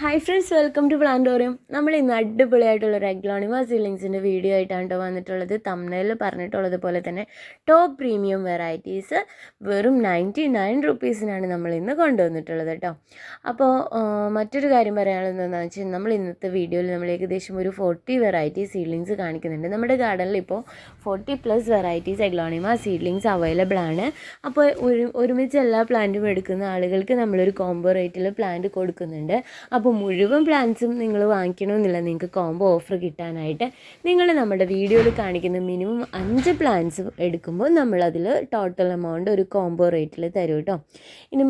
Hi friends welcome to Plantorium നമ്മൾ ഇന്ന് അടിപൊളിയായിട്ടുള്ള ഒരു എഗ്ലോണിമ സീലിങ്സിന്റെ വീഡിയോ ആയിട്ടാണ് കേട്ടോ വന്നിട്ടുള്ളത്. തമ്മിൽ പറഞ്ഞിട്ടുള്ളത് പോലെ തന്നെ ടോപ്പ് പ്രീമിയം വെറൈറ്റീസ് വെറും നയന്റി നയൻ റുപ്പീസിനാണ് നമ്മൾ ഇന്ന് കൊണ്ടുവന്നിട്ടുള്ളത് കേട്ടോ അപ്പോൾ മറ്റൊരു കാര്യം പറയാനുള്ളത് എന്താണെന്ന് വെച്ചാൽ നമ്മൾ ഇന്നത്തെ വീഡിയോയിൽ നമ്മൾ ഏകദേശം ഒരു ഫോർട്ടി വെറൈറ്റി സീഡ്ലിങ്സ് കാണിക്കുന്നുണ്ട്. നമ്മുടെ ഗാർഡനിൽ ഇപ്പോൾ forty plus varieties aglaonema seedlings available ആണ്. അപ്പോൾ ഒരു ഒരുമിച്ച് എല്ലാ പ്ലാന്റും എടുക്കുന്ന ആളുകൾക്ക് നമ്മളൊരു കോംബോ റേറ്റിൽ പ്ലാന്റ് കൊടുക്കുന്നുണ്ട്. അപ്പോൾ മുഴുവൻ പ്ലാൻസും നിങ്ങൾ വാങ്ങിക്കണമെന്നില്ല. നിങ്ങൾക്ക് കോംബോ ഓഫർ കിട്ടാനായിട്ട് നിങ്ങൾ നമ്മുടെ വീഡിയോയിൽ കാണിക്കുന്ന മിനിമം അഞ്ച് പ്ലാൻസ് എടുക്കുമ്പോൾ നമ്മളതിൽ ടോട്ടൽ എമൗണ്ട് ഒരു കോംബോ റേറ്റിൽ തരും കേട്ടോ ഇനി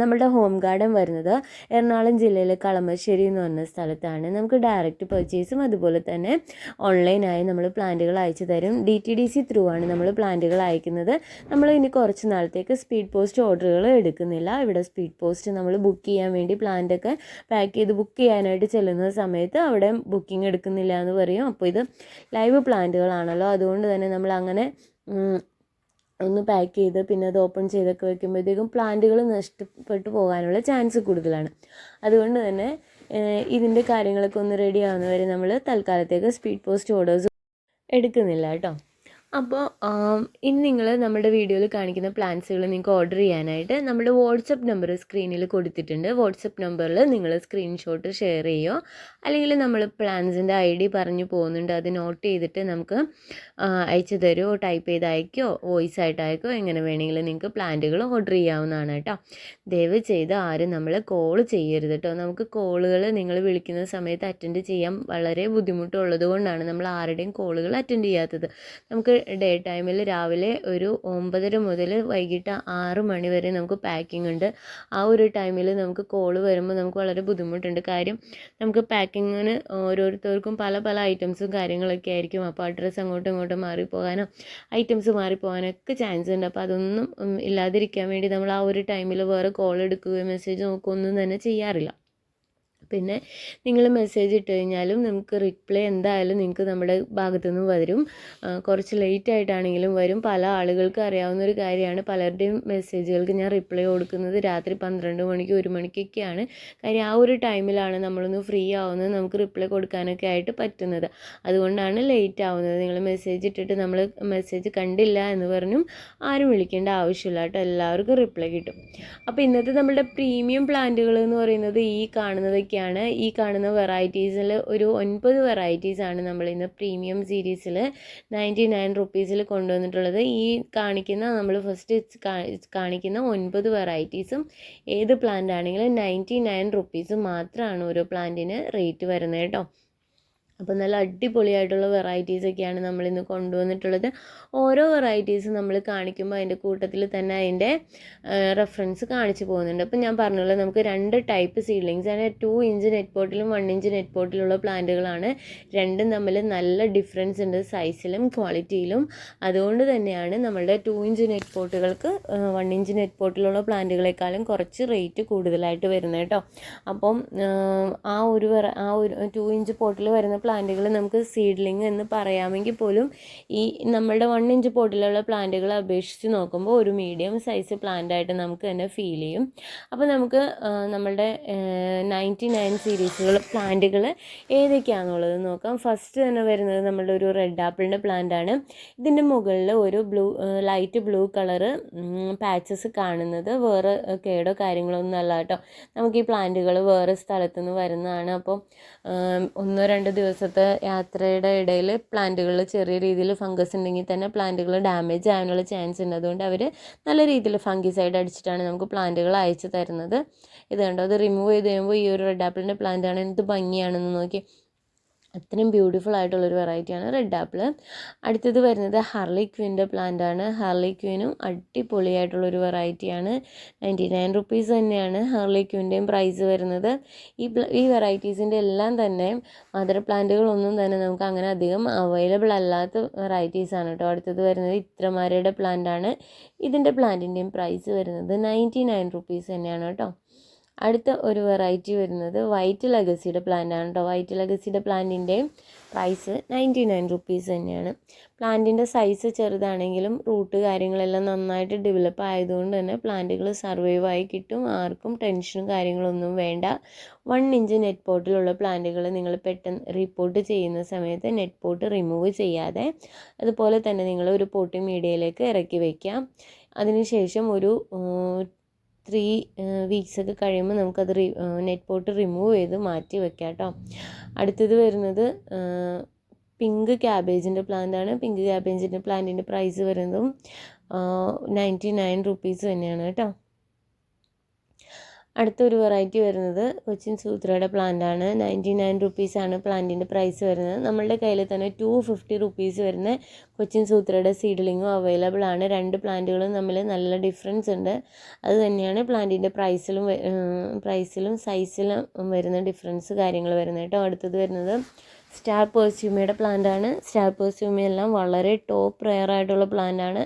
നമ്മുടെ ഹോം ഗാർഡൻ വരുന്നത് എറണാകുളം ജില്ലയിലെ കളമശ്ശേരി എന്ന് പറഞ്ഞ സ്ഥലത്താണ്. നമുക്ക് ഡയറക്റ്റ് പർച്ചേസും അതുപോലെ തന്നെ ഓൺലൈനായി നമ്മൾ പ്ലാന്റുകൾ അയച്ചു തരും. D T D C through ആണ് നമ്മൾ പ്ലാന്റുകൾ അയക്കുന്നത്. നമ്മൾ ഇനി കുറച്ച് നാളത്തേക്ക് സ്പീഡ് പോസ്റ്റ് ഓർഡറുകൾ എടുക്കുന്നില്ല. ഇവിടെ സ്പീഡ് പോസ്റ്റ് നമ്മൾ ബുക്ക് ചെയ്യാൻ വേണ്ടി പ്ലാന്റൊക്കെ പാക്ക് ചെയ്ത് ബുക്ക് ചെയ്യാനായിട്ട് ചെല്ലുന്ന സമയത്ത് അവിടെ ബുക്കിംഗ് എടുക്കുന്നില്ല എന്ന് പറയും. അപ്പോൾ ഇത് ലൈവ് പ്ലാന്റുകളാണല്ലോ അതുകൊണ്ട് തന്നെ നമ്മൾ അങ്ങനെ ഒന്ന് പാക്ക് ചെയ്ത് പിന്നെ അത് ഓപ്പൺ ചെയ്തൊക്കെ വെക്കുമ്പോഴത്തേക്കും പ്ലാന്റുകൾ നഷ്ടപ്പെട്ടു പോകാനുള്ള ചാൻസ് കൂടുതലാണ്. അതുകൊണ്ട് തന്നെ ഇതിന്റെ കാര്യങ്ങളൊക്കെ ഒന്ന് റെഡി ആവുന്നവരെ നമ്മൾ തൽക്കാലത്തേക്ക് സ്പീഡ് പോസ്റ്റ് ഓർഡേഴ്സ് എടുക്കുന്നില്ല കേട്ടോ. അപ്പോൾ ഇനി നിങ്ങൾ നമ്മുടെ വീഡിയോയിൽ കാണിക്കുന്ന പ്ലാൻസുകൾ നിങ്ങൾക്ക് ഓർഡർ ചെയ്യാനായിട്ട് നമ്മുടെ വാട്സപ്പ് നമ്പർ സ്ക്രീനിൽ കൊടുത്തിട്ടുണ്ട്. വാട്സപ്പ് നമ്പറിൽ നിങ്ങൾ സ്ക്രീൻഷോട്ട് ഷെയർ ചെയ്യുമോ അല്ലെങ്കിൽ നമ്മൾ പ്ലാൻസിന്റെ ഐ ഡി പറഞ്ഞു പോകുന്നുണ്ട്. അത് നോട്ട് ചെയ്തിട്ട് നമുക്ക് അയച്ചു തരുമോ ടൈപ്പ് ചെയ്ത് അയക്കോ വോയിസ് ആയിട്ട് അയക്കോ എങ്ങനെ വേണമെങ്കിലും നിങ്ങൾക്ക് പ്ലാന്റുകൾ ഓർഡർ ചെയ്യാവുന്നതാണ് കേട്ടോ. ദയവ് ചെയ്ത് ആരും നമ്മൾ കോൾ ചെയ്യരുത് കേട്ടോ. നമുക്ക് കോളുകൾ നിങ്ങൾ വിളിക്കുന്ന സമയത്ത് അറ്റൻഡ് ചെയ്യാൻ വളരെ ബുദ്ധിമുട്ടുള്ളത് കൊണ്ടാണ് നമ്മൾ ആരുടെയും കോളുകൾ അറ്റൻഡ് ചെയ്യാത്തത്. നമുക്ക് ഡേ ടൈമിൽ രാവിലെ ഒരു ഒമ്പതര മുതൽ വൈകിട്ട് ആറ് മണി വരെ നമുക്ക് പാക്കിംഗ് ഉണ്ട്. ആ ഒരു ടൈമിൽ നമുക്ക് കോൾ വരുമ്പോൾ നമുക്ക് വളരെ ബുദ്ധിമുട്ടുണ്ട്. കാര്യം നമുക്ക് പാക്കിങ്ങിന് ഓരോരുത്തർക്കും പല പല ഐറ്റംസും കാര്യങ്ങളൊക്കെ ആയിരിക്കും. അപ്പോൾ അഡ്രസ്സ് അങ്ങോട്ടും ഇങ്ങോട്ടും മാറിപ്പോകാനോ ഐറ്റംസ് മാറിപ്പോകാനോ ഒക്കെ ചാൻസ് ഉണ്ട്. അപ്പോൾ അതൊന്നും ഇല്ലാതിരിക്കാൻ വേണ്ടി നമ്മൾ ആ ഒരു ടൈമിൽ വേറെ കോൾ എടുക്കുകയോ മെസ്സേജ് നോക്കുകയോ ഒന്നും തന്നെ ചെയ്യാറില്ല. പിന്നെ നിങ്ങൾ മെസ്സേജ് ഇട്ട് കഴിഞ്ഞാലും നമുക്ക് റിപ്ലൈ എന്തായാലും നിങ്ങൾക്ക് നമ്മുടെ ഭാഗത്തു നിന്ന് വരും കുറച്ച് ലേറ്റ് ആയിട്ടാണെങ്കിലും വരും. പല ആളുകൾക്ക് അറിയാവുന്ന ഒരു കാര്യമാണ്. പലരുടെയും മെസ്സേജുകൾക്ക് ഞാൻ റിപ്ലൈ കൊടുക്കുന്നത് രാത്രി പന്ത്രണ്ട് മണിക്ക് ഒരു മണിക്കൊക്കെയാണ്. കാര്യം ആ ഒരു ടൈമിലാണ് നമ്മളൊന്ന് ഫ്രീ ആവുന്നത് നമുക്ക് റിപ്ലൈ കൊടുക്കാനൊക്കെ ആയിട്ട് പറ്റുന്നത്. അതുകൊണ്ടാണ് ലേറ്റ് ആവുന്നത്. നിങ്ങൾ മെസ്സേജ് ഇട്ടിട്ട് നമ്മൾ മെസ്സേജ് കണ്ടില്ല എന്ന് പറഞ്ഞും ആരും വിളിക്കേണ്ട ആവശ്യമില്ല കേട്ടോ. എല്ലാവർക്കും റിപ്ലൈ കിട്ടും. അപ്പോൾ ഇന്നത്തെ നമ്മുടെ പ്രീമിയം പ്ലാന്റുകൾ എന്ന് പറയുന്നത് ഈ കാണുന്നതൊക്കെയാണ് ഈ കാണുന്ന വെറൈറ്റീസിൽ ഒരു ഒൻപത് വെറൈറ്റീസ് ആണ് നമ്മൾ ഇന്ന് പ്രീമിയം സീരീസിൽ നയന്റി നയൻ റുപ്പീസിൽ കൊണ്ടുവന്നിട്ടുള്ളത്. ഈ കാണിക്കുന്ന നമ്മൾ ഫസ്റ്റ് കാണിക്കുന്ന ഒൻപത് വെറൈറ്റീസും ഏത് പ്ലാന്റ് ആണെങ്കിലും നയന്റി നയൻ റുപ്പീസ് മാത്രമാണ് ഓരോ പ്ലാന്റിന് റേറ്റ് വരുന്നത് കേട്ടോ. അപ്പോൾ നല്ല അടിപൊളിയായിട്ടുള്ള വെറൈറ്റീസ് ഒക്കെയാണ് നമ്മളിന്ന് കൊണ്ടുവന്നിട്ടുള്ളത്. ഓരോ വെറൈറ്റീസ് നമ്മൾ കാണിക്കുമ്പോൾ അതിന്റെ കൂട്ടത്തിൽ തന്നെ അതിന്റെ റെഫറൻസ് കാണിച്ചു പോകുന്നുണ്ട്. അപ്പോൾ ഞാൻ പറഞ്ഞുള്ളത് നമുക്ക് രണ്ട് ടൈപ്പ് സീഡ്ലിങ്സ് ആണ്. ടു ഇഞ്ച് നെറ്റ് പോട്ടിലും വൺ ഇഞ്ച് നെറ്റ് പോട്ടിലുള്ള പ്ലാന്റുകളാണ്. രണ്ടും തമ്മിൽ നല്ല ഡിഫറൻസ് ഉണ്ട് സൈസിലും ക്വാളിറ്റിയിലും അതുകൊണ്ട് തന്നെയാണ് നമ്മളുടെ ടു ഇഞ്ച് നെറ്റ് പോട്ടുകൾക്ക് വൺ ഇഞ്ച് നെറ്റ് പോട്ടിലുള്ള പ്ലാന്റുകളെക്കാളും കുറച്ച് റേറ്റ് കൂടുതലായിട്ട് വരുന്നത് കേട്ടോ. അപ്പം ആ ഒരു ആ ഒരു ടു ഇഞ്ച് പോട്ടിൽ വരുന്ന പ്ലാന്റുകൾ നമുക്ക് സീഡ്ലിംഗ് എന്ന് പറയാമെങ്കിൽ പോലും ഈ നമ്മളുടെ വൺ ഇഞ്ച് പോട്ടിലുള്ള പ്ലാന്റുകളെ അപേക്ഷിച്ച് നോക്കുമ്പോൾ ഒരു മീഡിയം സൈസ് പ്ലാന്റായിട്ട് നമുക്ക് തന്നെ ഫീൽ ചെയ്യും. അപ്പോൾ നമുക്ക് നമ്മളുടെ നയന്റി നയൻ സീരീസുകൾ പ്ലാന്റുകൾ ഏതൊക്കെയാണെന്നുള്ളത് നോക്കാം. ഫസ്റ്റ് തന്നെ വരുന്നത് നമ്മളുടെ ഒരു റെഡ് ആപ്പിളിന്റെ പ്ലാന്റ് ആണ്. ഇതിന്റെ മുകളിൽ ഒരു blue light blue colour patches കാണുന്നത്. വേറെ കേടോ കാര്യങ്ങളോ ഒന്നും അല്ല കേട്ടോ. നമുക്ക് ഈ പ്ലാന്റുകൾ വേറെ സ്ഥലത്തുനിന്ന് വരുന്നതാണ്. അപ്പോൾ ഒന്നോ രണ്ടോ ദിവസത്തെ യാത്രയുടെ ഇടയിൽ പ്ലാന്റുകളിൽ ചെറിയ രീതിയിൽ ഫംഗസ് ഉണ്ടെങ്കിൽ തന്നെ പ്ലാന്റുകൾ ഡാമേജ് ആവാനുള്ള ചാൻസ് ഉണ്ട്. അതുകൊണ്ട് അവർ നല്ല രീതിയിൽ ഫംഗിസൈഡ് അടിച്ചിട്ടാണ് നമുക്ക് പ്ലാന്റുകൾ അയച്ചു തരുന്നത്. ഇത് കണ്ടോ? അത് റിമൂവ് ചെയ്ത് കഴിയുമ്പോൾ ഈ ഒരു റെഡ് ആപ്പിളിന്റെ പ്ലാന്റ് ആണ് എന്ത് ഭംഗിയാണെന്ന് നോക്കി. അത്രയും ബ്യൂട്ടിഫുൾ ആയിട്ടുള്ളൊരു വെറൈറ്റിയാണ് റെഡ് ആപ്പിൾ അടുത്തത് വരുന്നത് ഹാർലി ക്വീന്റെ പ്ലാന്റ് ആണ്. ഹാർലി ക്വീനും അടിപൊളിയായിട്ടുള്ളൊരു വെറൈറ്റിയാണ് നയന്റി നയൻ റുപ്പീസ് തന്നെയാണ് ഹാർലി ക്വീന്റെയും പ്രൈസ് വരുന്നത്. ഈ ഈ വെറൈറ്റീസിന്റെ എല്ലാം തന്നെ മദർ പ്ലാന്റുകളൊന്നും തന്നെ നമുക്ക് അങ്ങനെ അധികം അവൈലബിൾ അല്ലാത്ത വെറൈറ്റീസാണ് കേട്ടോ അടുത്തത് വരുന്നത് ഇത്രമാരയുടെ പ്ലാന്റ് ആണ്. ഇതിന്റെ പ്ലാന്റിന്റെയും പ്രൈസ് വരുന്നത് നയന്റി നയൻ റുപ്പീസ് തന്നെയാണ് കേട്ടോ അടുത്ത ഒരു വെറൈറ്റി വരുന്നത് വൈറ്റ് ലഗസിയുടെ പ്ലാന്റ് ആണ് കേട്ടോ വൈറ്റ് ലഗസിയുടെ പ്ലാന്റിന്റെ പ്രൈസ് നയന്റി നയൻ റുപ്പീസ് തന്നെയാണ്. പ്ലാന്റിന്റെ സൈസ് ചെറുതാണെങ്കിലും റൂട്ട് കാര്യങ്ങളെല്ലാം നന്നായിട്ട് ഡെവലപ്പ് ആയതുകൊണ്ട് തന്നെ പ്ലാന്റുകൾ ആയി കിട്ടും. ആർക്കും ടെൻഷനും കാര്യങ്ങളൊന്നും വേണ്ട. വൺ ഇഞ്ച് നെറ്റ് പോട്ടിലുള്ള പ്ലാന്റുകൾ നിങ്ങൾ പെട്ടെന്ന് റിപ്പോർട്ട് ചെയ്യുന്ന സമയത്ത് നെറ്റ് പോട്ട് റിമൂവ് ചെയ്യാതെ അതുപോലെ തന്നെ നിങ്ങൾ ഒരു പോട്ടിംഗ് മീഡിയയിലേക്ക് ഇറക്കി വയ്ക്കാം അതിനുശേഷം ഒരു ത്രീ വീക്സ് ഒക്കെ കഴിയുമ്പോൾ നമുക്കത് റി നെറ്റ് പോട്ട് റിമൂവ് ചെയ്ത് മാറ്റി വെക്കാം കേട്ടോ അടുത്തത് വരുന്നത് പിങ്ക് ക്യാബേജിന്റെ പ്ലാന്റ് ആണ്. പിങ്ക് ക്യാബേജിന്റെ പ്ലാന്റിന്റെ പ്രൈസ് വരുന്നതും നയന്റി നയൻ റുപ്പീസ് തന്നെയാണ് കേട്ടോ അടുത്തൊരു വെറൈറ്റി വരുന്നത് കൊച്ചിൻ സൂത്രയുടെ പ്ലാന്റാണ് നയന്റി നയൻ റുപ്പീസാണ് പ്ലാന്റിന്റെ പ്രൈസ് വരുന്നത്. നമ്മളുടെ കയ്യിൽ തന്നെ ടു ഫിഫ്റ്റി റുപ്പീസ് വരുന്ന കൊച്ചിൻ സൂത്രയുടെ സീഡ്ലിങ്ങും അവൈലബിൾ ആണ്. രണ്ട് പ്ലാന്റുകളും തമ്മിൽ നല്ല ഡിഫറൻസ് ഉണ്ട്. അത് തന്നെയാണ് പ്ലാന്റിന്റെ പ്രൈസിലും പ്രൈസിലും സൈസിലും വരുന്ന ഡിഫറൻസ് കാര്യങ്ങൾ വരുന്നത് കേട്ടോ. അടുത്തത് വരുന്നത് സ്റ്റാർ പേഴ്സ്യൂമയുടെ പ്ലാന്റ് ആണ്. സ്റ്റാർ പേഴ്സ്യൂമയെല്ലാം വളരെ ടോപ്പ് റെയർ ആയിട്ടുള്ള പ്ലാന്റ് ആണ്.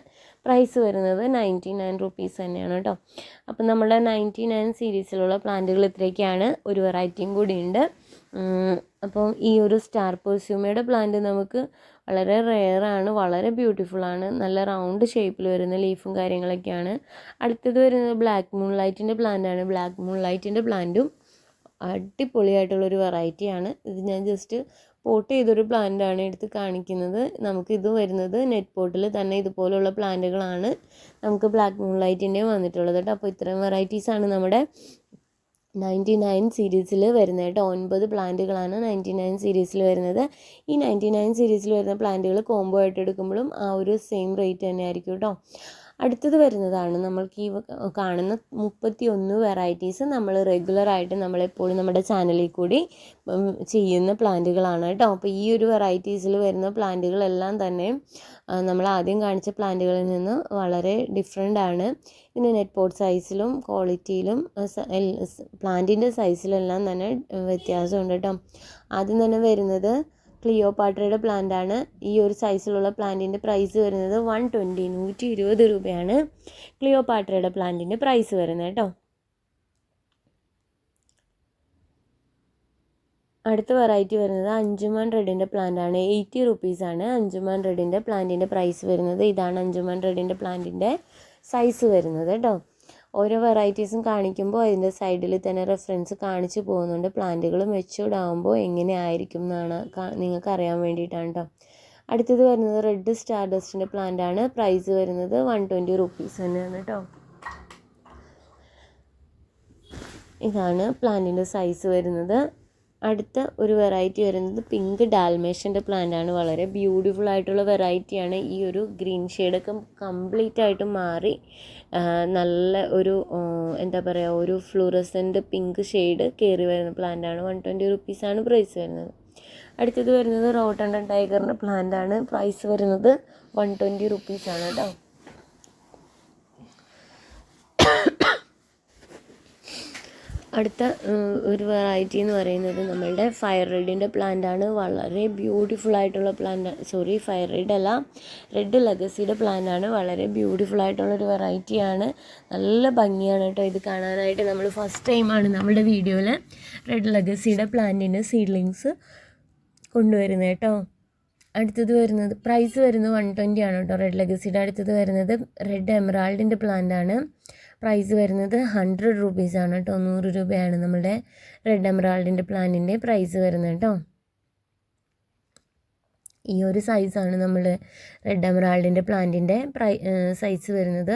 പ്രൈസ് വരുന്നത് നയന്റി നയൻ റുപ്പീസ് തന്നെയാണ് കേട്ടോ അപ്പം നമ്മുടെ നയന്റി നയൻ സീരീസിലുള്ള പ്ലാന്റുകൾ ഇത്രയൊക്കെയാണ്. ഒരു വെറൈറ്റിയും കൂടി ഉണ്ട്. അപ്പോൾ ഈ ഒരു സ്റ്റാർ പേഴ്സ്യൂമയുടെ പ്ലാന്റ് നമുക്ക് വളരെ റെയറാണ് വളരെ ബ്യൂട്ടിഫുൾ ആണ്. നല്ല റൗണ്ട് ഷേപ്പിൽ വരുന്ന ലീഫും കാര്യങ്ങളൊക്കെയാണ്. അടുത്തത് വരുന്നത് ബ്ലാക്ക് മൂൺ ലൈറ്റിന്റെ പ്ലാന്റാണ് ബ്ലാക്ക് മൂൺ ലൈറ്റിന്റെ പ്ലാന്റും അടിപൊളിയായിട്ടുള്ളൊരു വെറൈറ്റിയാണ് ഇത് ഞാൻ ജസ്റ്റ് പോട്ട് ചെയ്തൊരു പ്ലാന്റാണ് എടുത്ത് കാണിക്കുന്നത്. നമുക്ക് ഇത് വരുന്നത് നെറ്റ് പോട്ടിൽ തന്നെ ഇതുപോലുള്ള പ്ലാന്റുകളാണ് നമുക്ക് ബ്ലാക്ക് മൂൺ ലൈറ്റിന്റെ വന്നിട്ടുള്ളത് കേട്ടോ. അപ്പോൾ ഇത്രയും വെറൈറ്റീസാണ് നമ്മുടെ നയന്റി നയൻ സീരീസിൽ വരുന്നത് കേട്ടോ. ഒൻപത് പ്ലാന്റുകളാണ് നയന്റി നയൻ സീരീസിൽ വരുന്നത്. ഈ നയന്റി നയൻ സീരീസിൽ വരുന്ന പ്ലാന്റുകൾ കോംബോ ആയിട്ട് എടുക്കുമ്പോഴും ആ ഒരു സെയിം റേറ്റ് തന്നെ ആയിരിക്കും കേട്ടോ. അടുത്തത് വരുന്നതാണ് നമ്മൾക്ക് ഈ കാണുന്ന മുപ്പത്തി ഒന്ന് വെറൈറ്റീസ് നമ്മൾ റെഗുലറായിട്ട് നമ്മളെപ്പോഴും നമ്മുടെ ചാനലിൽ കൂടി ചെയ്യുന്ന പ്ലാന്റുകളാണ് കേട്ടോ. അപ്പോൾ ഈ ഒരു വെറൈറ്റീസിൽ വരുന്ന പ്ലാന്റുകളെല്ലാം തന്നെ നമ്മൾ ആദ്യം കാണിച്ച പ്ലാന്റുകളിൽ നിന്ന് വളരെ ഡിഫറെന്റ് ആണ്. ഇതിന് നെറ്റ് പോട്ട് സൈസിലും ക്വാളിറ്റിയിലും പ്ലാന്റിന്റെ സൈസിലെല്ലാം തന്നെ വ്യത്യാസമുണ്ട് കേട്ടോ. ആദ്യം തന്നെ വരുന്നത് ക്ലിയോപാട്രയുടെ പ്ലാന്റ് ആണ്. ഈ ഒരു സൈസിലുള്ള പ്ലാന്റിന്റെ പ്രൈസ് വരുന്നത് വൺ ട്വന്റി നൂറ്റി ഇരുപത് രൂപയാണ് ക്ലിയോപാട്രയുടെ പ്ലാന്റിന്റെ പ്രൈസ് വരുന്നത് കേട്ടോ. അടുത്ത വെറൈറ്റി വരുന്നത് അഞ്ചുമാൻ റെഡിന്റെ പ്ലാന്റാണ് എയ്റ്റി റുപ്പീസാണ് അഞ്ചുമാൻ റെഡിന്റെ പ്ലാന്റിന്റെ പ്രൈസ് വരുന്നത്. ഇതാണ് അഞ്ചുമാൻ റെഡിന്റെ പ്ലാന്റിന്റെ സൈസ് വരുന്നത് കേട്ടോ. ഓരോ വെറൈറ്റീസും കാണിക്കുമ്പോൾ അതിന്റെ സൈഡിൽ തന്നെ റെഫറൻസ് കാണിച്ചു പോകുന്നുണ്ട്. പ്ലാന്റുകൾ മെച്ചൂർഡ് ആകുമ്പോൾ എങ്ങനെ ആയിരിക്കും എന്നാണ് നിങ്ങൾക്ക് അറിയാൻ വേണ്ടിയിട്ടാണ് കേട്ടോ അടുത്തത് വരുന്നത് റെഡ് സ്റ്റാർ ഡസ്റ്റിന്റെ പ്ലാന്റ് ആണ്. പ്രൈസ് വരുന്നത് വൺ ട്വന്റി റുപ്പീസ് തന്നെയാണ് കേട്ടോ ഇതാണ് പ്ലാന്റിന്റെ സൈസ് വരുന്നത്. അടുത്ത ഒരു വെറൈറ്റി വരുന്നത് പിങ്ക് ഡാൽമേഷന്റെ പ്ലാന്റ് ആണ്. വളരെ ബ്യൂട്ടിഫുൾ ആയിട്ടുള്ള വെറൈറ്റിയാണ് ഈ ഒരു ഗ്രീൻ ഷെയ്ഡൊക്കെ കംപ്ലീറ്റ് ആയിട്ട് മാറി നല്ല ഒരു എന്താ പറയുക ഒരു ഫ്ലൂറസന്റ് പിങ്ക് ഷെയ്ഡ് കയറി വരുന്ന പ്ലാന്റ് ആണ്. വൺ ട്വന്റി റുപ്പീസാണ് പ്രൈസ് വരുന്നത്. അടുത്തത് വരുന്നത് റോട്ടൺ ടൈഗറിന്റെ പ്ലാന്റ് ആണ്. പ്രൈസ് വരുന്നത് വൺ ട്വന്റി റുപ്പീസാണ് കേട്ടോ അടുത്ത ഒരു വെറൈറ്റി എന്ന് പറയുന്നത് നമ്മളുടെ ഫയർ റെഡിന്റെ പ്ലാന്റ് ആണ്. വളരെ ബ്യൂട്ടിഫുൾ ആയിട്ടുള്ള പ്ലാന്റ് സോറി ഫയർ റെഡ് അല്ല റെഡ് ലെഗസിയുടെ പ്ലാന്റ് ആണ്. വളരെ ബ്യൂട്ടിഫുൾ ആയിട്ടുള്ള ഒരു വെറൈറ്റിയാണ് നല്ല ഭംഗിയാണ് കേട്ടോ ഇത് കാണാനായിട്ട്. നമ്മൾ ഫസ്റ്റ് ടൈമാണ് നമ്മുടെ വീഡിയോയിൽ റെഡ് ലെഗസിയുടെ പ്ലാന്റിന്റെ സീഡ്ലിങ്സ് കൊണ്ടുവരുന്നത് കേട്ടോ. അടുത്തത് വരുന്നത് പ്രൈസ് വരുന്നത് വൺ ട്വന്റി ആണ് കേട്ടോ. റെഡ് ലെഗസിയുടെ അടുത്തത് വരുന്നത് റെഡ് എമറാൾഡിന്റെ പ്ലാന്റ് ആണ്. പ്രൈസ് വരുന്നത് ഹൺഡ്രഡ് റുപ്പീസാണ് കേട്ടോ നൂറ് രൂപയാണ് നമ്മുടെ റെഡ് എമറാൾഡിന്റെ പ്ലാന്റിന്റെ പ്രൈസ് വരുന്നത് കേട്ടോ ഈ ഒരു സൈസാണ് നമ്മൾ റെഡ് എമറാൾഡിന്റെ പ്ലാന്റിന്റെ പ്രൈ സൈസ് വരുന്നത്.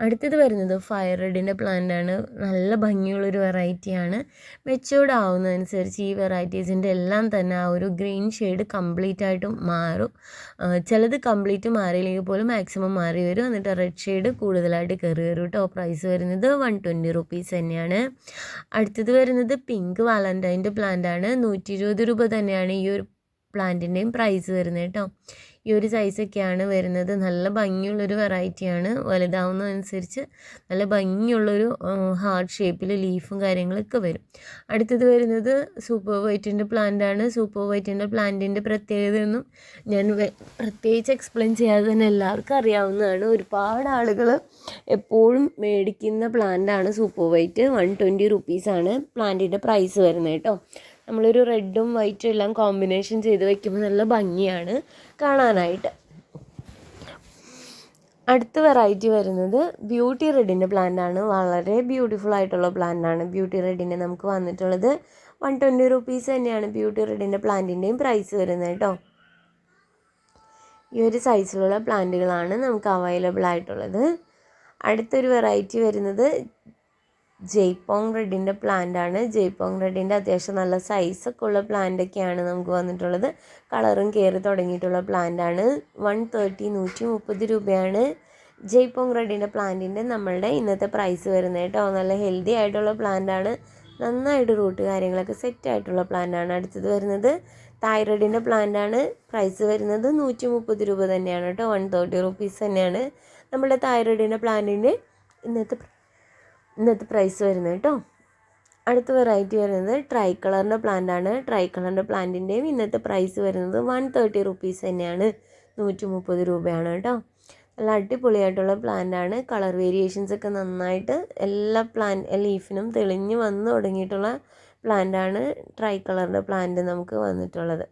അടുത്തത് വരുന്നത് ഫയർ റെഡിന്റെ പ്ലാന്റാണ് നല്ല ഭംഗിയുള്ളൊരു വെറൈറ്റിയാണ് മെച്ചൂർഡ് ആവുന്നതനുസരിച്ച് ഈ വെറൈറ്റീസിന്റെ എല്ലാം തന്നെ ആ ഒരു ഗ്രീൻ ഷെയ്ഡ് കംപ്ലീറ്റ് ആയിട്ടും മാറും. ചിലത് കംപ്ലീറ്റ് മാറിയില്ലെങ്കിൽ പോലും മാക്സിമം മാറി വരും. എന്നിട്ട് റെഡ് ഷെയ്ഡ് കൂടുതലായിട്ട് കയറി വരും കേട്ടോ പ്രൈസ് വരുന്നത് വൺ ട്വന്റി റുപ്പീസ് തന്നെയാണ്. അടുത്തത് വരുന്നത് പിങ്ക് വാലന്റൈന്റെ പ്ലാന്റാണ് നൂറ്റി ഇരുപത് രൂപ തന്നെയാണ് ഈ ഒരു പ്ലാന്റിന്റെയും പ്രൈസ് വരുന്നത് കേട്ടോ. ഈ ഒരു സൈസൊക്കെയാണ് വരുന്നത്. നല്ല ഭംഗിയുള്ളൊരു വെറൈറ്റിയാണ് വലുതാവുന്നതനുസരിച്ച് നല്ല ഭംഗിയുള്ളൊരു ഹാർട്ട് ഷേപ്പിൽ ലീഫും കാര്യങ്ങളൊക്കെ വരും. അടുത്തത് വരുന്നത് സൂപ്പർ വൈറ്റിന്റെ പ്ലാന്റാണ് സൂപ്പർ വൈറ്റിന്റെ പ്ലാന്റിന്റെ പ്രത്യേകതയൊന്നും ഞാൻ പ്രത്യേകിച്ച് എക്സ്പ്ലെയിൻ ചെയ്യാതെ തന്നെ എല്ലാവർക്കും അറിയാവുന്നതാണ്. ഒരുപാട് ആളുകൾ എപ്പോഴും മേടിക്കുന്ന പ്ലാന്റാണ് സൂപ്പർ വൈറ്റ് വൺ ട്വന്റി റുപ്പീസാണ് പ്ലാന്റിന്റെ പ്രൈസ് വരുന്നത് കേട്ടോ. നമ്മളൊരു റെഡും വൈറ്റും എല്ലാം കോമ്പിനേഷൻ ചെയ്ത് വെക്കുമ്പോൾ നല്ല ഭംഗിയാണ് കാണാനായിട്ട്. അടുത്ത വെറൈറ്റി വരുന്നത് ബ്യൂട്ടി റെഡിന്റെ പ്ലാന്റ് ആണ്. വളരെ ബ്യൂട്ടിഫുൾ ആയിട്ടുള്ള പ്ലാന്റ് ആണ്. ബ്യൂട്ടി റെഡിന്റെ നമുക്ക് വന്നിട്ടുള്ളത് വൺ ട്വന്റി റുപ്പീസ് തന്നെയാണ് ബ്യൂട്ടി റെഡിന്റെ പ്ലാന്റിന്റെയും പ്രൈസ് വരുന്നത് കേട്ടോ. ഈ ഒരു സൈസിലുള്ള പ്ലാന്റുകളാണ് നമുക്ക് അവൈലബിൾ ആയിട്ടുള്ളത്. അടുത്തൊരു വെറൈറ്റി വരുന്നത് ജയ്പോങ് റെഡിന്റെ പ്ലാന്റ് ആണ്. ജയ്പോങ് റെഡിന്റെ അത്യാവശ്യം നല്ല സൈസൊക്കെ ഉള്ള പ്ലാന്റ് ഒക്കെയാണ് നമുക്ക് വന്നിട്ടുള്ളത്. കളറും കയറി തുടങ്ങിയിട്ടുള്ള പ്ലാന്റ് ആണ്. വൺ തേർട്ടി നൂറ്റി മുപ്പത് രൂപയാണ് ജയ്പോങ് റെഡിന്റെ പ്ലാന്റിന്റെ നമ്മളുടെ ഇന്നത്തെ പ്രൈസ് വരുന്നത് കേട്ടോ. നല്ല ഹെൽത്തി ആയിട്ടുള്ള പ്ലാന്റ് ആണ്. നന്നായിട്ട് റൂട്ട് കാര്യങ്ങളൊക്കെ സെറ്റ് ആയിട്ടുള്ള പ്ലാന്റ് ആണ് അടുത്തത് വരുന്നത്. തൈറോയിഡിന്റെ പ്ലാന്റ് ആണ്. പ്രൈസ് വരുന്നത് നൂറ്റി മുപ്പത് രൂപ തന്നെയാണ് കേട്ടോ. വൺ തേർട്ടി റുപ്പീസ് തന്നെയാണ്. നമ്മുടെ തൈറോയിഡിന്റെ പ്ലാന്റിന്റെ ഇന്നത്തെ ഇന്നത്തെ പ്രൈസ് വരുന്നത് കേട്ടോ അടുത്ത വെറൈറ്റി വരുന്നത് ട്രൈ കളറിന്റെ പ്ലാന്റ് ആണ്. ട്രൈ കളറിന്റെ പ്ലാന്റിന്റെയും ഇന്നത്തെ പ്രൈസ് വരുന്നത് വൺ തേർട്ടി റുപ്പീസ് തന്നെയാണ്. നൂറ്റി മുപ്പത് രൂപയാണ് കേട്ടോ നല്ല അടിപൊളിയായിട്ടുള്ള പ്ലാന്റ് ആണ്. കളർ വേരിയേഷൻസ് ഒക്കെ നന്നായിട്ട് എല്ലാ പ്ലാൻ ലീഫിനും തെളിഞ്ഞ് വന്ന് തുടങ്ങിയിട്ടുള്ള പ്ലാന്റ് ആണ് ട്രൈ കളറിന്റെ പ്ലാന്റ് നമുക്ക് വന്നിട്ടുള്ളത്.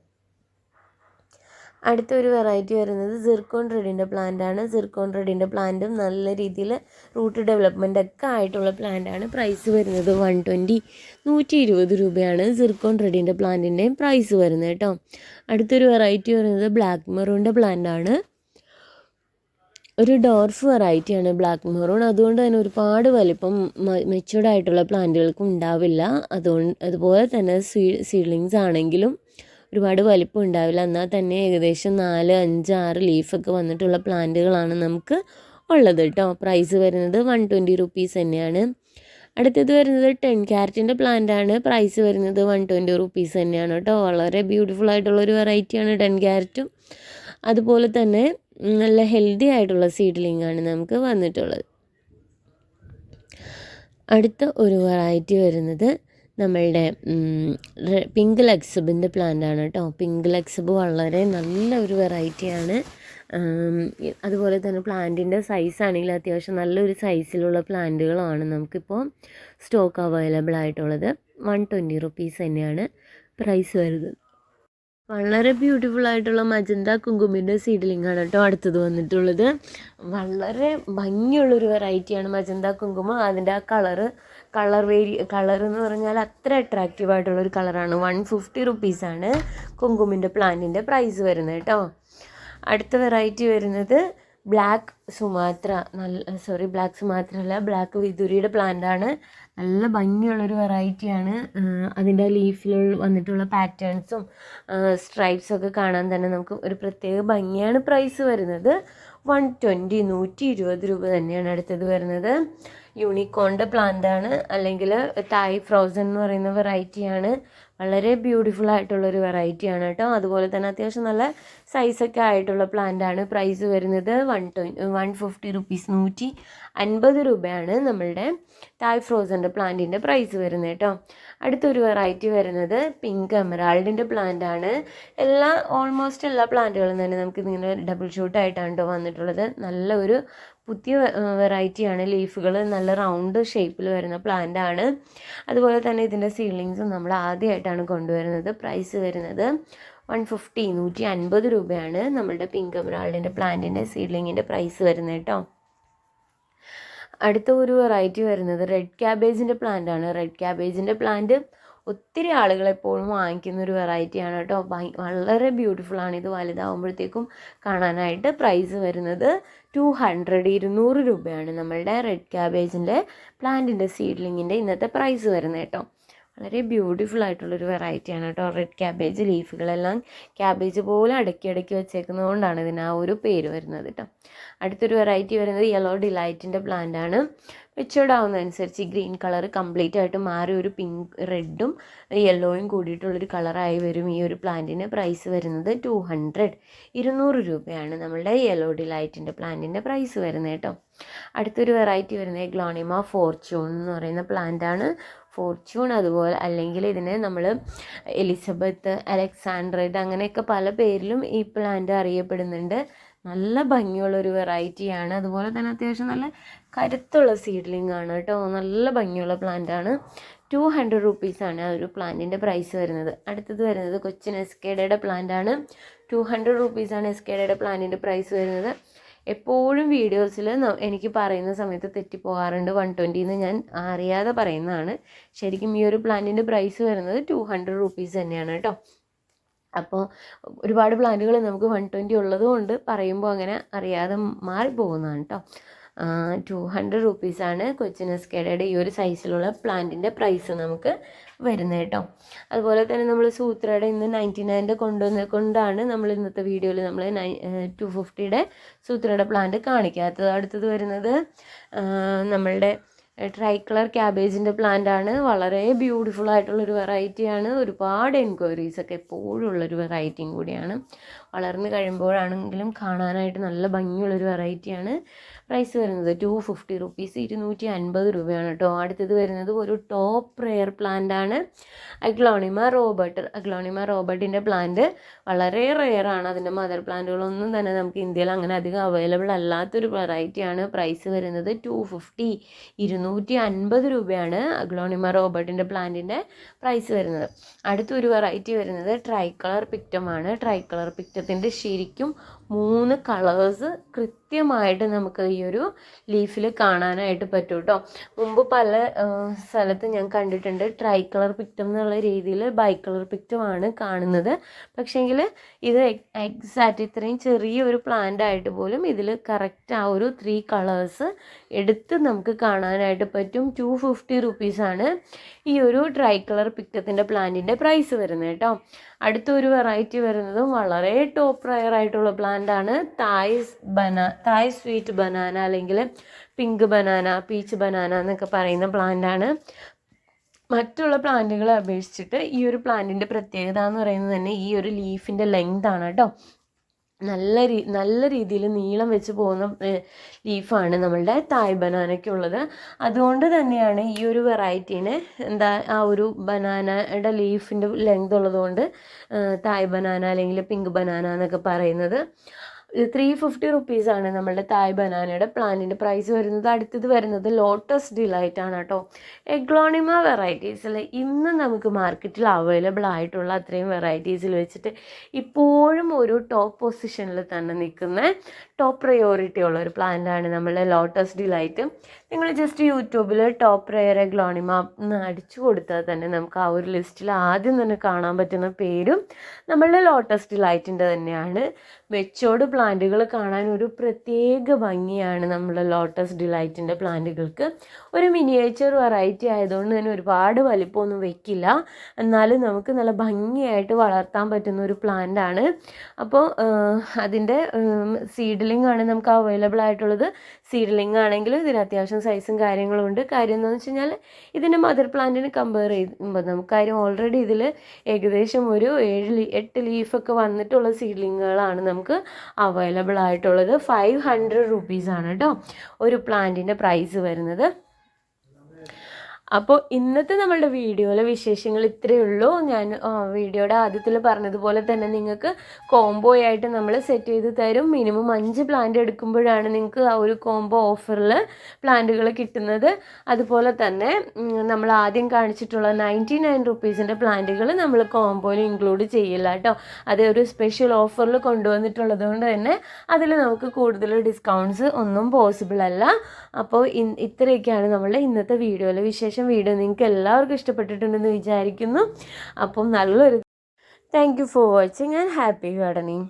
അടുത്തൊരു വെറൈറ്റി വരുന്നത് സിർക്കോൺ റെഡിന്റെ പ്ലാന്റ് ആണ്. സിർക്കോൺ റെഡിന്റെ പ്ലാന്റും നല്ല രീതിയിൽ റൂട്ട് ഡെവലപ്മെന്റ് ഒക്കെ ആയിട്ടുള്ള പ്ലാന്റാണ് പ്രൈസ് വരുന്നത് വൺ ട്വന്റി നൂറ്റി ഇരുപത് രൂപയാണ് സിർക്കോൺ റെഡിന്റെ പ്ലാന്റിന്റെയും പ്രൈസ് വരുന്നത് കേട്ടോ. അടുത്തൊരു വെറൈറ്റി വരുന്നത് ബ്ലാക്ക് മെറൂണിന്റെ പ്ലാന്റ് ആണ്. ഒരു ഡോർഫ് വെറൈറ്റിയാണ് ബ്ലാക്ക് മെറൂൺ അതുകൊണ്ട് തന്നെ ഒരുപാട് വലിപ്പം മെച്ചുവർഡ് ആയിട്ടുള്ള പ്ലാന്റുകൾക്കും ഉണ്ടാവില്ല. അതുകൊണ്ട് അതുപോലെ തന്നെ സീ സീഡ്ലിങ്സ് ആണെങ്കിലും ഒരുപാട് വലിപ്പം ഉണ്ടാവില്ല. എന്നാൽ തന്നെ ഏകദേശം നാല് അഞ്ച് ആറ് ലീഫൊക്കെ വന്നിട്ടുള്ള പ്ലാന്റുകളാണ് നമുക്ക് ഉള്ളത് കേട്ടോ. പ്രൈസ് വരുന്നത് വൺ ട്വന്റി റുപ്പീസ് തന്നെയാണ്. അടുത്തത് വരുന്നത് ടെൻ ക്യാരറ്റിന്റെ പ്ലാന്റ് ആണ്. പ്രൈസ് വരുന്നത് വൺ ട്വന്റി റുപ്പീസ് തന്നെയാണ് കേട്ടോ. വളരെ ബ്യൂട്ടിഫുൾ ആയിട്ടുള്ളൊരു വെറൈറ്റിയാണ് ടെൻ ക്യാരറ്റും അതുപോലെ തന്നെ നല്ല ഹെൽത്തി ആയിട്ടുള്ള സീഡ്ലിംഗ് ആണ് നമുക്ക് വന്നിട്ടുള്ളത്. അടുത്ത ഒരു വെറൈറ്റി വരുന്നത് നമ്മളുടെ പിങ്ക് ലക്സബിന്റെ പ്ലാന്റ് ആണ് കേട്ടോ പിങ്ക് ലക്സബ് വളരെ നല്ല ഒരു വെറൈറ്റിയാണ് അതുപോലെ തന്നെ പ്ലാന്റിന്റെ സൈസ് ആണെങ്കിൽ അത്യാവശ്യം നല്ലൊരു സൈസിലുള്ള പ്ലാന്റുകളാണ് നമുക്കിപ്പോൾ സ്റ്റോക്ക് അവൈലബിൾ ആയിട്ടുള്ളത്. വൺ ട്വന്റി റുപ്പീസ് തന്നെയാണ് പ്രൈസ് വരുന്നത്. വളരെ ബ്യൂട്ടിഫുൾ ആയിട്ടുള്ള മജന്ത കുങ്കുമിന്റെ സീഡ്ലിംഗ് ആണ് കേട്ടോ അടുത്തത് വന്നിട്ടുള്ളത്. വളരെ ഭംഗിയുള്ളൊരു വെറൈറ്റിയാണ് മജന്ത കുങ്കുമം. അതിന്റെ ആ കളറ് കളർ വേരി കളർ എന്ന് പറഞ്ഞാൽ അത്ര അട്രാക്റ്റീവ് ആയിട്ടുള്ളൊരു കളറാണ് വൺ ഫിഫ്റ്റി റുപ്പീസാണ് കുങ്കുമിന്റെ പ്ലാന്റിന്റെ പ്രൈസ് വരുന്നത് കേട്ടോ. അടുത്ത വെറൈറ്റി വരുന്നത് ബ്ലാക്ക് സുമാത്ര നല്ല സോറി ബ്ലാക്ക് സുമാത്ര അല്ല ബ്ലാക്ക് വിദുരിയുടെ പ്ലാന്റ് ആണ്. നല്ല ഭംഗിയുള്ളൊരു വെറൈറ്റിയാണ് അതിന്റെ ലീഫിൽ വന്നിട്ടുള്ള പാറ്റേൺസും സ്ട്രൈപ്സ് ഒക്കെ കാണാൻ തന്നെ നമുക്ക് ഒരു പ്രത്യേക ഭംഗിയാണ് പ്രൈസ് വരുന്നത്. വൺ ട്വന്റി നൂറ്റി ഇരുപത് രൂപ തന്നെയാണ് അടുത്തത് വരുന്നത്. യൂണിക്കോണിന്റെ പ്ലാന്റ് ആണ്. അല്ലെങ്കിൽ തായ് ഫ്രോസൺ എന്ന് പറയുന്ന വെറൈറ്റിയാണ് വളരെ ബ്യൂട്ടിഫുൾ ആയിട്ടുള്ളൊരു വെറൈറ്റിയാണ് കേട്ടോ. അതുപോലെ തന്നെ അത്യാവശ്യം നല്ല സൈസൊക്കെ ആയിട്ടുള്ള പ്ലാന്റ് ആണ്. പ്രൈസ് വരുന്നത് one twenty one fifty rupees നൂറ്റി അൻപത് രൂപയാണ് നമ്മളുടെ തായ് ഫ്രോസന്റെ പ്ലാന്റിന്റെ പ്രൈസ് വരുന്നത് കേട്ടോ. അടുത്തൊരു വെറൈറ്റി വരുന്നത് പിങ്ക് എമറാൾഡിന്റെ പ്ലാന്റ് ആണ്. എല്ലാ ഓൾമോസ്റ്റ് എല്ലാ പ്ലാന്റുകളും തന്നെ നമുക്ക് ഇങ്ങനെ ഡബിൾ ഷൂട്ട് ആയിട്ടാണ് കേട്ടോ വന്നിട്ടുള്ളത്. നല്ല ഒരു പുതിയ വെറൈറ്റിയാണ് ലീഫുകൾ നല്ല റൗണ്ട് ഷേപ്പിൽ വരുന്ന പ്ലാന്റ് ആണ്. അതുപോലെ തന്നെ ഇതിന്റെ സീലിങ്സും നമ്മൾ ആദ്യമായിട്ടാണ് കൊണ്ടുവരുന്നത്. പ്രൈസ് വരുന്നത് വൺ ഫിഫ്റ്റി നൂറ്റി അൻപത് രൂപയാണ് നമ്മളുടെ പിങ്ക് എമറാൾഡിന്റെ പ്ലാന്റിന്റെ സീഡ്ലിങ്ങിന്റെ പ്രൈസ് വരുന്നത് കേട്ടോ. അടുത്ത ഒരു വെറൈറ്റി വരുന്നത് റെഡ് ക്യാബേജിന്റെ പ്ലാന്റ് ആണ്. റെഡ് ക്യാബേജിന്റെ പ്ലാന്റ് ഒത്തിരി ആളുകൾ എപ്പോഴും വാങ്ങിക്കുന്ന ഒരു വെറൈറ്റിയാണ് കേട്ടോ. വളരെ ബ്യൂട്ടിഫുൾ ആണ്. ഇത് വലുതാവുമ്പോഴത്തേക്കും കാണാനായിട്ട് പ്രൈസ് വരുന്നത് ടു ഹൺഡ്രഡ് ഇരുന്നൂറ് രൂപയാണ് നമ്മളുടെ റെഡ് ക്യാബേജിന്റെ പ്ലാന്റിന്റെ സീഡ്ലിങ്ങിന്റെ ഇന്നത്തെ പ്രൈസ് വരുന്നത് കേട്ടോ. വളരെ ബ്യൂട്ടിഫുൾ ആയിട്ടുള്ളൊരു വെറൈറ്റിയാണ് കേട്ടോ. റെഡ് ക്യാബേജ് ലീഫുകളെല്ലാം ക്യാബേജ് പോലെ അടക്കി അടക്കി വെച്ചേക്കുന്നതുകൊണ്ടാണ് ഇതിന് ആ ഒരു പേര് വരുന്നത് കേട്ടോ. അടുത്തൊരു വെറൈറ്റി വരുന്നത് യെല്ലോ ഡിലൈറ്റിന്റെ പ്ലാന്റ് ആണ്. മെച്ചുവേർഡ് ആവുന്നതനുസരിച്ച് ഈ ഗ്രീൻ കളർ കംപ്ലീറ്റ് ആയിട്ട് മാറി ഒരു പിങ്ക് റെഡും യെല്ലോയും കൂടിയിട്ടുള്ളൊരു കളറായി വരും ഈ ഒരു പ്ലാന്റിന് പ്രൈസ് വരുന്നത് ടു ഹൺഡ്രഡ് ഇരുന്നൂറ് രൂപയാണ് നമ്മളുടെ യെല്ലോ ഡിലൈറ്റിന്റെ പ്ലാന്റിന്റെ പ്രൈസ് വരുന്നത് കേട്ടോ. അടുത്തൊരു വെറൈറ്റി വരുന്നത് ഗ്ലോണിമ ഫോർച്യൂൺ എന്ന് പറയുന്ന പ്ലാന്റ് ആണ്. ഫോർച്യൂൺ അതുപോലെ അല്ലെങ്കിൽ ഇതിനെ നമ്മൾ എലിസബത്ത് അലക്സാൻഡ്രഡ് അങ്ങനെയൊക്കെ പല പേരിലും ഈ പ്ലാന്റ് അറിയപ്പെടുന്നുണ്ട്. നല്ല ഭംഗിയുള്ളൊരു വെറൈറ്റിയാണ് അതുപോലെ തന്നെ അത്യാവശ്യം നല്ല കരുത്തുള്ള സീഡ്ലിംഗ് ആണ് കേട്ടോ. നല്ല ഭംഗിയുള്ള പ്ലാന്റ് ആണ്. ടു ഹൺഡ്രഡ് റുപ്പീസാണ് ആ ഒരു പ്ലാന്റിന്റെ പ്രൈസ് വരുന്നത്. അടുത്തത് വരുന്നത് കൊച്ചിൻ എസ്കേഡയുടെ പ്ലാന്റ് ആണ്. ടു ഹൺഡ്രഡ് റുപ്പീസാണ് എസ്കേഡയുടെ പ്ലാന്റിന്റെ പ്രൈസ് വരുന്നത്. എപ്പോഴും വീഡിയോസിൽ എനിക്ക് പറയുന്ന സമയത്ത് തെറ്റിപ്പോകാറുണ്ട്. വൺ ട്വന്റിന്ന് ഞാൻ അറിയാതെ പറയുന്നതാണ്. ശരിക്കും ഈ ഒരു പ്ലാന്റിന്റെ പ്രൈസ് വരുന്നത് ടു ഹൺഡ്രഡ് റുപ്പീസ് തന്നെയാണ് കേട്ടോ. അപ്പോൾ ഒരുപാട് പ്ലാന്റുകൾ നമുക്ക് വൺ ട്വന്റി ഉള്ളത് കൊണ്ട് പറയുമ്പോൾ അങ്ങനെ അറിയാതെ മാറിപ്പോകുന്നതാണ് കേട്ടോ. ടു ഹൺഡ്രഡ് റുപ്പീസാണ് കൊച്ചിനസ്കേഡയുടെ ഈ ഒരു സൈസിലുള്ള പ്ലാന്റിന്റെ പ്രൈസ് നമുക്ക് വരുന്നത് കേട്ടോ. അതുപോലെ തന്നെ നമ്മൾ സൂത്രയുടെ ഇന്ന് നയന്റി നയന്റെ കൊണ്ടുവന്ന കൊണ്ടാണ് നമ്മൾ ഇന്നത്തെ വീഡിയോയിൽ നമ്മൾ നൈ ടു ഫിഫ്റ്റിയുടെ സൂത്രയുടെ പ്ലാന്റ് കാണിക്കാത്തത്. അടുത്തത് വരുന്നത് നമ്മളുടെ ട്രൈ കളർ ക്യാബേജിന്റെ പ്ലാന്റ് ആണ്. വളരെ ബ്യൂട്ടിഫുൾ ആയിട്ടുള്ളൊരു വെറൈറ്റിയാണ് ഒരുപാട് എൻക്വയറീസ് ഒക്കെ എപ്പോഴും ഉള്ളൊരു വെറൈറ്റിയും കൂടിയാണ്. വളർന്നു കഴിയുമ്പോഴാണെങ്കിലും കാണാനായിട്ട് നല്ല ഭംഗിയുള്ളൊരു വെറൈറ്റിയാണ് പ്രൈസ് വരുന്നത്. ടു ഫിഫ്റ്റി റുപ്പീസ് ഇരുന്നൂറ്റി അൻപത് രൂപയാണ് കേട്ടോ അടുത്തത് വരുന്നത് ഒരു ടോപ്പ് റെയർ പ്ലാന്റ് ആണ്. അഗ്ലോണിമ റോബർട്ട് അഗ്ലോണിമ റോബർട്ടിന്റെ പ്ലാന്റ് വളരെ റെയർ ആണ്. അതിന്റെ മദർ പ്ലാന്റുകളൊന്നും തന്നെ നമുക്ക് ഇന്ത്യയിൽ അങ്ങനെ അധികം അവൈലബിൾ അല്ലാത്തൊരു വെറൈറ്റിയാണ് പ്രൈസ് വരുന്നത് ടു ഫിഫ്റ്റി ഇരുന്നൂറ്റി അൻപത് രൂപയാണ് അഗ്ലോണിമ റോബർട്ടിന്റെ പ്ലാന്റിന്റെ പ്രൈസ് വരുന്നത്. അടുത്തൊരു വെറൈറ്റി വരുന്നത് ട്രൈ കളർ പിക്റ്റമാണ് ട്രൈ കളർ പിക്റ്റത്തിന്റെ ശരിക്കും മൂന്ന് കളേഴ്സ് കൃത്യമായിട്ട് നമുക്ക് ഈ ഒരു ലീഫിൽ കാണാനായിട്ട് പറ്റും കേട്ടോ മുമ്പ് പല സ്ഥലത്ത് ഞാൻ കണ്ടിട്ടുണ്ട് ട്രൈ കളർ പിക്റ്റം എന്നുള്ള രീതിയിൽ ബൈ കളർ പിക്റ്റമാണ് കാണുന്നത്. പക്ഷേങ്കിൽ ഇത് എക്സാക്റ്റ് ഇത്രയും ചെറിയൊരു പ്ലാന്റ് ആയിട്ട് പോലും ഇതിൽ കറക്റ്റ് ആ ഒരു ത്രീ കളേഴ്സ് എടുത്ത് നമുക്ക് കാണാനായിട്ട് പറ്റും. ടു ഫിഫ്റ്റി റുപ്പീസാണ് ഈ ഒരു ട്രൈ കളർ പിക്റ്റത്തിന്റെ പ്ലാന്റിന്റെ പ്രൈസ് വരുന്നത് കേട്ടോ അടുത്തൊരു വെറൈറ്റി വരുന്നതും വളരെ ടോപ്പ് റയർ ആയിട്ടുള്ള പ്ലാന്റ് ആണ് തായ്സ് ബന തായ് സ്വീറ്റ് ബനാന അല്ലെങ്കിൽ പിങ്ക് ബനാന പീച്ച് ബനാന എന്നൊക്കെ പറയുന്ന പ്ലാന്റ് ആണ് മറ്റുള്ള പ്ലാന്റുകളെ അപേക്ഷിച്ചിട്ട് ഈ ഒരു പ്ലാന്റിന്റെ പ്രത്യേകത എന്ന് പറയുന്നത് തന്നെ ഈ ഒരു ലീഫിന്റെ ലെങ്ത് ആണ് കേട്ടോ നല്ല രീ നല്ല രീതിയിൽ നീളം വെച്ച് പോകുന്ന ലീഫാണ് നമ്മളുടെ തായ് ബനാനയ്ക്കുള്ളത്. അതുകൊണ്ട് തന്നെയാണ് ഈ ഒരു വെറൈറ്റീനെ എന്താ ആ ഒരു ബനാനയുടെ ലീഫിന്റെ ലെങ്ത് ഉള്ളതുകൊണ്ട് തായ് ബനാന അല്ലെങ്കിൽ പിങ്ക് ബനാന എന്നൊക്കെ പറയുന്നത്. ത്രീ ഫിഫ്റ്റി റുപ്പീസാണ് നമ്മളുടെ തായ് ബനാനയുടെ പ്ലാന്റിന്റെ പ്രൈസ് വരുന്നത് അടുത്തത് വരുന്നത് ലോട്ടസ് ഡിലൈറ്റ് ആണ് കേട്ടോ. എഗ്ലോണിമ വെറൈറ്റീസിൽ ഇന്ന് നമുക്ക് മാർക്കറ്റിൽ അവൈലബിൾ ആയിട്ടുള്ള അത്രയും വെറൈറ്റീസിൽ വെച്ചിട്ട് ഇപ്പോഴും ഒരു ടോപ്പ് പൊസിഷനിൽ തന്നെ നിൽക്കുന്ന ടോപ്പ് പ്രയോറിറ്റി ഉള്ള ഒരു പ്ലാന്റാണ് നമ്മളുടെ ലോട്ടസ് ഡിലൈറ്റ് നിങ്ങൾ ജസ്റ്റ് യൂട്യൂബിൽ ടോപ്പ് റെയർ ഗ്ലോണിമ എന്ന് അടിച്ചു കൊടുത്താൽ തന്നെ നമുക്ക് ആ ഒരു ലിസ്റ്റിൽ ആദ്യം തന്നെ കാണാൻ പറ്റുന്ന പേരും നമ്മളുടെ ലോട്ടസ് ഡിലൈറ്റിന്റെ തന്നെയാണ്. വെച്ചോട് പ്ലാന്റുകൾ കാണാൻ ഒരു പ്രത്യേക ഭംഗിയാണ് നമ്മുടെ ലോട്ടസ് ഡിലൈറ്റിന്റെ പ്ലാന്റുകൾക്ക് ഒരു മിനിയേച്ചർ വെറൈറ്റി ആയതുകൊണ്ട് തന്നെ ഒരുപാട് വലിപ്പമൊന്നും വെക്കില്ല. എന്നാലും നമുക്ക് നല്ല ഭംഗിയായിട്ട് വളർത്താൻ പറ്റുന്ന ഒരു പ്ലാന്റാണ് അപ്പോൾ അതിന്റെ സീഡ്ലിംഗ് ആണ് നമുക്ക് അവൈലബിൾ ആയിട്ടുള്ളത്. സീഡ്ലിംഗ് ആണെങ്കിലും ഇതിന് അത്യാവശ്യം സൈസും കാര്യങ്ങളും ഉണ്ട് കാര്യം എന്താണെന്ന് വെച്ച് കഴിഞ്ഞാൽ ഇതിന്റെ മദർ പ്ലാന്റിന് കമ്പയർ ചെയ്യുമ്പോൾ നമുക്ക് കാര്യം ഓൾറെഡി ഇതിൽ ഏകദേശം ഒരു ഏഴ് ലീ എട്ട് ലീഫൊക്കെ വന്നിട്ടുള്ള സീഡ്ലിങ്ങുകളാണ് നമുക്ക് അവൈലബിൾ ആയിട്ടുള്ളത്. ഫൈവ് ഹൺഡ്രഡ് റുപ്പീസാണ് കേട്ടോ ഒരു പ്ലാന്റിന്റെ പ്രൈസ് വരുന്നത്. അപ്പോൾ ഇന്നത്തെ നമ്മളുടെ വീഡിയോയിലെ വിശേഷങ്ങൾ ഇത്രയേ ഉള്ളൂ. ഞാൻ വീഡിയോയുടെ ആദ്യത്തിൽ പറഞ്ഞതുപോലെ തന്നെ നിങ്ങൾക്ക് കോംബോ ആയിട്ട് നമ്മൾ സെറ്റ് ചെയ്ത് തരും. മിനിമം അഞ്ച് പ്ലാന്റ് എടുക്കുമ്പോഴാണ് നിങ്ങൾക്ക് ആ ഒരു കോംബോ ഓഫറിൽ പ്ലാന്റുകൾ കിട്ടുന്നത്. അതുപോലെ തന്നെ നമ്മൾ ആദ്യം കാണിച്ചിട്ടുള്ള നയന്റി നയൻ റുപ്പീസിന്റെ പ്ലാന്റുകൾ നമ്മൾ കോംബോയിൽ ഇൻക്ലൂഡ് ചെയ്യില്ല കേട്ടോ അത് ഒരു സ്പെഷ്യൽ ഓഫറിൽ കൊണ്ടുവന്നിട്ടുള്ളത് കൊണ്ട് തന്നെ അതിൽ നമുക്ക് കൂടുതൽ ഡിസ്കൗണ്ട്സ് ഒന്നും പോസിബിൾ അല്ല. അപ്പോൾ ഇത്രയൊക്കെയാണ് നമ്മളുടെ ഇന്നത്തെ വീഡിയോയിലെ വിശേഷം ശേഷം വീഡിയോ നിങ്ങൾക്ക് എല്ലാവർക്കും ഇഷ്ടപ്പെട്ടിട്ടുണ്ടെന്ന് വിചാരിക്കുന്നു. അപ്പം നല്ലൊരു thank you for watching and happy gardening